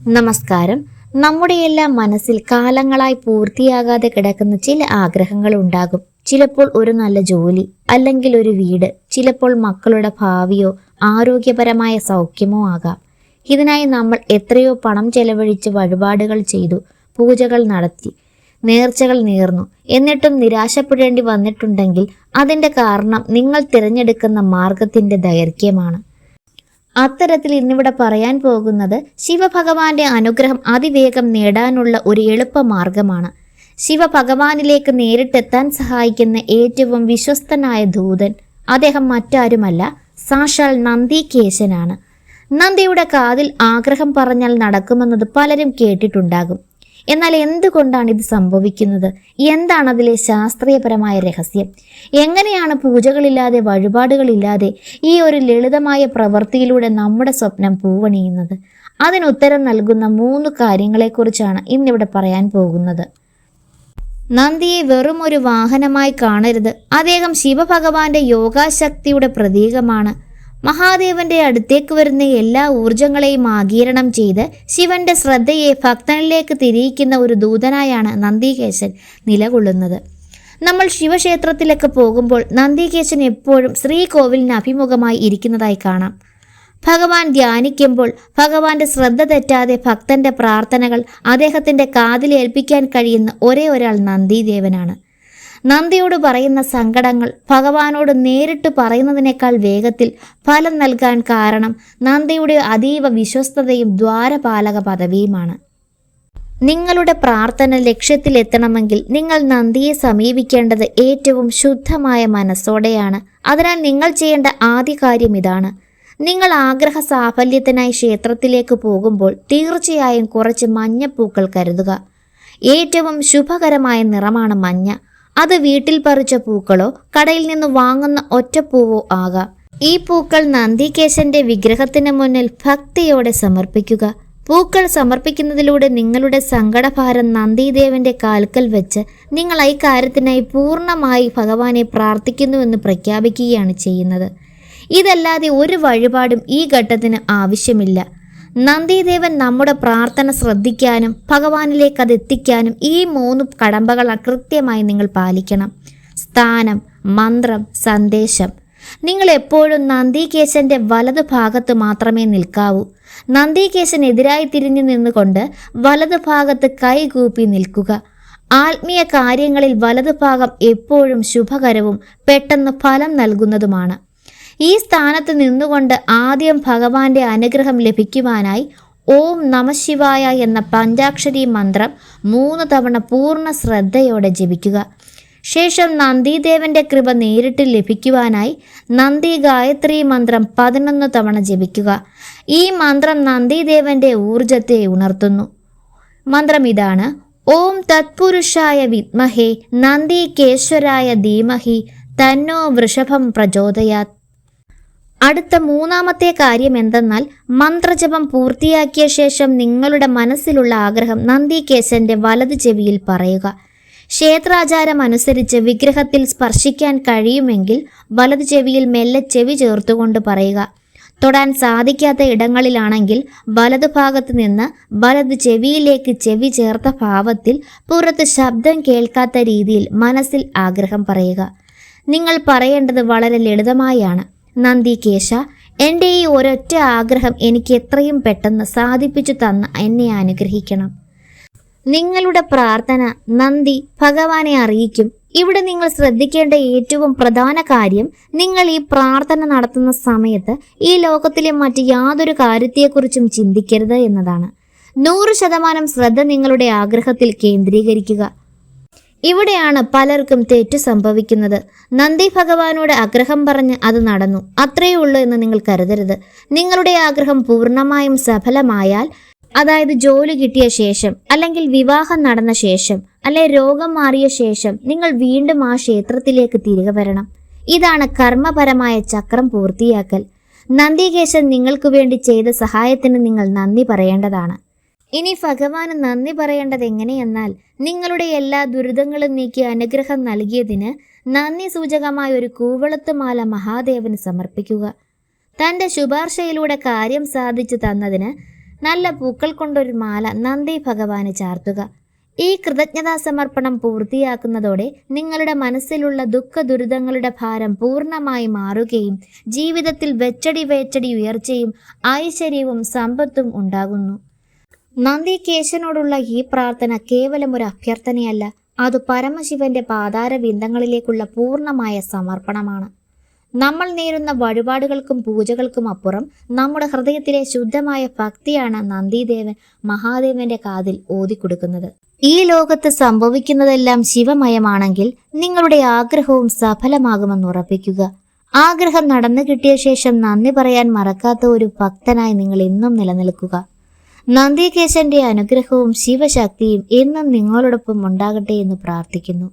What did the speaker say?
നമസ്കാരം. നമ്മുടെയെല്ലാം മനസ്സിൽ കാലങ്ങളായി പൂർത്തിയാകാതെ കിടക്കുന്ന ചില ആഗ്രഹങ്ങൾ ഉണ്ടാകും. ചിലപ്പോൾ ഒരു നല്ല ജോലി അല്ലെങ്കിൽ ഒരു വീട് ചിലപ്പോൾ മക്കളുടെ ഭാവിയോ ആരോഗ്യപരമായ സൗഖ്യമോ ആകാം. ഇതിനായി നമ്മൾ എത്രയോ പണം ചെലവഴിച്ച് വഴിപാടുകൾ ചെയ്തു പൂജകൾ നടത്തി നേർച്ചകൾ നേർന്നു. എന്നിട്ടും നിരാശപ്പെടേണ്ടി വന്നിട്ടുണ്ടെങ്കിൽ അതിന്റെ കാരണം നിങ്ങൾ തിരഞ്ഞെടുക്കുന്ന മാർഗത്തിന്റെ ദൈർഘ്യമാണ്. അത്തരത്തിൽ ഇന്നിവിടെ പറയാൻ പോകുന്നത് ശിവഭഗവാന്റെ അനുഗ്രഹം അതിവേഗം നേടാനുള്ള ഒരു എളുപ്പ മാർഗമാണ്. ശിവഭഗവാനിലേക്ക് നേരിട്ടെത്താൻ സഹായിക്കുന്ന ഏറ്റവും വിശ്വസ്തനായ ദൂതൻ അദ്ദേഹം മറ്റാരുമല്ല സാക്ഷാൽ നന്ദികേശനാണ്. നന്ദിയുടെ കാതിൽ ആഗ്രഹം പറഞ്ഞാൽ നടക്കുമെന്നത് പലരും കേട്ടിട്ടുണ്ടാകും. എന്നാൽ എന്തുകൊണ്ടാണ് ഇത് സംഭവിക്കുന്നത്? എന്താണ് അതിലെ ശാസ്ത്രീയപരമായ രഹസ്യം? എങ്ങനെയാണ് പൂജകളില്ലാതെ വഴിപാടുകളില്ലാതെ ഈ ഒരു ലളിതമായ പ്രവൃത്തിയിലൂടെ നമ്മുടെ സ്വപ്നം പൂവണിയുന്നത്? അതിനുത്തരം നൽകുന്ന മൂന്ന് കാര്യങ്ങളെക്കുറിച്ചാണ് ഇന്നിവിടെ പറയാൻ പോകുന്നത്. നന്ദിയെ വെറും ഒരു വാഹനമായി കാണരുത്. അദ്ദേഹം ശിവഭഗവാന്റെ യോഗാശക്തിയുടെ പ്രതീകമാണ്. മഹാദേവന്റെ അടുത്തേക്ക് വരുന്ന എല്ലാ ഊർജങ്ങളെയും ആഗീരണം ചെയ്ത് ശിവന്റെ ശ്രദ്ധയെ ഭക്തനിലേക്ക് തിരിയിക്കുന്ന ഒരു ദൂതനായാണ് നന്ദികേശൻ നിലകൊള്ളുന്നത്. നമ്മൾ ശിവക്ഷേത്രത്തിലൊക്കെ പോകുമ്പോൾ നന്ദികേശൻ എപ്പോഴും ശ്രീകോവിലിന് അഭിമുഖമായി ഇരിക്കുന്നതായി കാണാം. ഭഗവാൻ ധ്യാനിക്കുമ്പോൾ ഭഗവാന്റെ ശ്രദ്ധ തെറ്റാതെ ഭക്തന്റെ പ്രാർത്ഥനകൾ അദ്ദേഹത്തിന്റെ കാതിലേൽപ്പിക്കാൻ കഴിയുന്ന ഒരേ ഒരാൾ നന്ദിദേവനാണ്. നന്ദിയോട് പറയുന്ന സങ്കടങ്ങൾ ഭഗവാനോട് നേരിട്ട് പറയുന്നതിനേക്കാൾ വേഗത്തിൽ ഫലം നൽകാൻ കാരണം നന്ദിയുടെ അതീവ വിശ്വസ്തതയും ദ്വാരപാലക പദവിയുമാണ്. നിങ്ങളുടെ പ്രാർത്ഥന ലക്ഷ്യത്തിലെത്തണമെങ്കിൽ നിങ്ങൾ നന്ദിയെ സമീപിക്കേണ്ടത് ഏറ്റവും ശുദ്ധമായ മനസ്സോടെയാണ്. അതിനാൽ നിങ്ങൾ ചെയ്യേണ്ട ആദ്യ കാര്യം ഇതാണ്. നിങ്ങൾ ആഗ്രഹ സാഫല്യത്തിനായി ക്ഷേത്രത്തിലേക്ക് പോകുമ്പോൾ തീർച്ചയായും കുറച്ച് മഞ്ഞപ്പൂക്കൾ കരുതുക. ഏറ്റവും ശുഭകരമായ നിറമാണ് മഞ്ഞ. അത് വീട്ടിൽ പറിച്ച പൂക്കളോ കടയിൽ നിന്ന് വാങ്ങുന്ന ഒറ്റപ്പൂവോ ആകാം. ഈ പൂക്കൾ നന്ദികേശന്റെ വിഗ്രഹത്തിന് മുന്നിൽ ഭക്തിയോടെ സമർപ്പിക്കുക. പൂക്കൾ സമർപ്പിക്കുന്നതിലൂടെ നിങ്ങളുടെ സങ്കടഭാരം നന്ദിദേവന്റെ കാൽക്കൽ വെച്ച് നിങ്ങൾ ഈ കാര്യത്തിനായി പൂർണമായി ഭഗവാനെ പ്രാർത്ഥിക്കുന്നുവെന്ന് പ്രഖ്യാപിക്കുകയാണ് ചെയ്യുന്നത്. ഇതല്ലാതെ ഒരു വഴിപാടും ഈ ഘട്ടത്തിന് ആവശ്യമില്ല. നന്ദിദേവൻ നമ്മുടെ പ്രാർത്ഥന ശ്രദ്ധിക്കാനും ഭഗവാനിലേക്ക് അത് എത്തിക്കാനും ഈ മൂന്ന് കടമ്പകൾ കൃത്യമായി നിങ്ങൾ പാലിക്കണം. സ്ഥാനം മന്ത്രം സന്ദേശം. നിങ്ങൾ എപ്പോഴും നന്ദികേശന്റെ വലതു ഭാഗത്ത് മാത്രമേ നിൽക്കാവൂ. നന്ദികേശനെതിരായി തിരിഞ്ഞു നിന്നുകൊണ്ട് വലതു ഭാഗത്ത് കൈകൂപ്പി നിൽക്കുക. ആത്മീയ കാര്യങ്ങളിൽ വലതുഭാഗം എപ്പോഴും ശുഭകരവും പെട്ടെന്ന് ഫലം നൽകുന്നതുമാണ്. ഈ സ്ഥാനത്ത് നിന്നുകൊണ്ട് ആദ്യം ഭഗവാന്റെ അനുഗ്രഹം ലഭിക്കുവാനായി ഓം നമശിവായ എന്ന പഞ്ചാക്ഷരി മന്ത്രം മൂന്ന് തവണ പൂർണ ശ്രദ്ധയോടെ ജപിക്കുക. ശേഷം നന്ദിദേവന്റെ കൃപ നേരിട്ട് ലഭിക്കുവാനായി നന്ദി ഗായത്രി മന്ത്രം പതിനൊന്ന് തവണ ജപിക്കുക. ഈ മന്ത്രം നന്ദിദേവന്റെ ഊർജത്തെ ഉണർത്തുന്നു. മന്ത്രം ഇതാണ്. ഓം തത്പുരുഷായ വിദ്മഹേ നന്ദി കേശ്വരായ ധീമഹി തന്നോ വൃഷഭം പ്രചോദയാത്. അടുത്ത മൂന്നാമത്തെ കാര്യം എന്തെന്നാൽ മന്ത്രജപം പൂർത്തിയാക്കിയ ശേഷം നിങ്ങളുടെ മനസ്സിലുള്ള ആഗ്രഹം നന്ദികേശന്റെ വലത് ചെവിയിൽ പറയുക. ക്ഷേത്രാചാരം അനുസരിച്ച് വിഗ്രഹത്തിൽ സ്പർശിക്കാൻ കഴിയുമെങ്കിൽ വലത് ചെവിയിൽ മെല്ലെ ചെവി ചേർത്തുകൊണ്ട് പറയുക. തൊടാൻ സാധിക്കാത്ത ഇടങ്ങളിലാണെങ്കിൽ വലതു ഭാഗത്ത് നിന്ന് വലത് ചെവിയിലേക്ക് ചെവി ചേർത്ത ഭാവത്തിൽ പുറത്ത് ശബ്ദം കേൾക്കാത്ത രീതിയിൽ മനസ്സിൽ ആഗ്രഹം പറയുക. നിങ്ങൾ പറയേണ്ടത് വളരെ ലളിതമായാണ്. നന്ദികേശ എന്റെ ഈ ഒരൊറ്റ ആഗ്രഹം എനിക്ക് എത്രയും പെട്ടെന്ന് സാധിപ്പിച്ചു തന്ന് എന്നെ അനുഗ്രഹിക്കണം. നിങ്ങളുടെ പ്രാർത്ഥന നന്ദി. ഭഗവാനെ അറിയിക്കും. ഇവിടെ നിങ്ങൾ ശ്രദ്ധിക്കേണ്ട ഏറ്റവും പ്രധാന കാര്യം നിങ്ങൾ ഈ പ്രാർത്ഥന നടത്തുന്ന സമയത്ത് ഈ ലോകത്തിലെ മറ്റ് യാതൊരു കാര്യത്തെക്കുറിച്ചും ചിന്തിക്കരുത് എന്നതാണ്. നൂറ് ശതമാനം ശ്രദ്ധ നിങ്ങളുടെ ആഗ്രഹത്തിൽ കേന്ദ്രീകരിക്കുക. ഇവിടെയാണ് പലർക്കും തെറ്റ് സംഭവിക്കുന്നത്. നന്ദി ഭഗവാനോട് ആഗ്രഹം പറഞ്ഞ് അത് നടന്നു. അത്രയേ ഉള്ളൂ എന്ന് നിങ്ങൾ കരുതരുത്. നിങ്ങളുടെ ആഗ്രഹം പൂർണമായും സഫലമായാൽ അതായത് ജോലി കിട്ടിയ ശേഷം അല്ലെങ്കിൽ വിവാഹം നടന്ന ശേഷം അല്ലെ രോഗം മാറിയ ശേഷം നിങ്ങൾ വീണ്ടും ആ ക്ഷേത്രത്തിലേക്ക് തിരികെ വരണം. ഇതാണ് കർമ്മപരമായ ചക്രം പൂർത്തിയാക്കൽ. നന്ദികേശൻ നിങ്ങൾക്ക് വേണ്ടി ചെയ്ത സഹായത്തിന് നിങ്ങൾ നന്ദി പറയേണ്ടതാണ്. ഇനി ഭഗവാന് നന്ദി പറയേണ്ടത് എങ്ങനെയെന്നാൽ നിങ്ങളുടെ എല്ലാ ദുരിതങ്ങളും നീക്കി അനുഗ്രഹം നൽകിയതിന് നന്ദി സൂചകമായ ഒരു കൂവളത്തുമാല മഹാദേവന് സമർപ്പിക്കുക. തന്റെ ശുപാർശയിലൂടെ കാര്യം സാധിച്ചു തന്നതിന് നല്ല പൂക്കൾ കൊണ്ടൊരു മാല നന്ദി ഭഗവാന് ചാർത്തുക. ഈ കൃതജ്ഞതാ സമർപ്പണം പൂർത്തിയാക്കുന്നതോടെ നിങ്ങളുടെ മനസ്സിലുള്ള ദുഃഖ ദുരിതങ്ങളുടെ ഭാരം പൂർണമായി മാറുകയും ജീവിതത്തിൽ വെച്ചടി വേച്ചടി ഉയർച്ചയും ഐശ്വര്യവും സമ്പത്തും ഉണ്ടാകുന്നു. നന്ദികേശനോടുള്ള ഈ പ്രാർത്ഥന കേവലം ഒരു അഭ്യർത്ഥനയല്ല. അത് പരമശിവന്റെ പാതാര ബിന്ദങ്ങളിലേക്കുള്ള പൂർണമായ സമർപ്പണമാണ്. നമ്മൾ നേരുന്ന വഴിപാടുകൾക്കും പൂജകൾക്കും അപ്പുറം നമ്മുടെ ഹൃദയത്തിലെ ശുദ്ധമായ ഭക്തിയാണ് നന്ദിദേവൻ മഹാദേവന്റെ കാതിൽ ഓതിക്കൊടുക്കുന്നത്. ഈ ലോകത്ത് സംഭവിക്കുന്നതെല്ലാം ശിവമയമാണെങ്കിൽ നിങ്ങളുടെ ആഗ്രഹവും സഫലമാകുമെന്ന് ഉറപ്പിക്കുക. ആഗ്രഹം നടന്നു കിട്ടിയ ശേഷം നന്ദി പറയാൻ മറക്കാത്ത ഒരു ഭക്തനായി നിങ്ങൾ എന്നും നിലനിൽക്കുക. നന്ദികേശന്റെ അനുഗ്രഹവും ശിവശക്തിയും എന്നും നിങ്ങളോടൊപ്പം ഉണ്ടാകട്ടെ എന്ന് പ്രാർത്ഥിക്കുന്നു.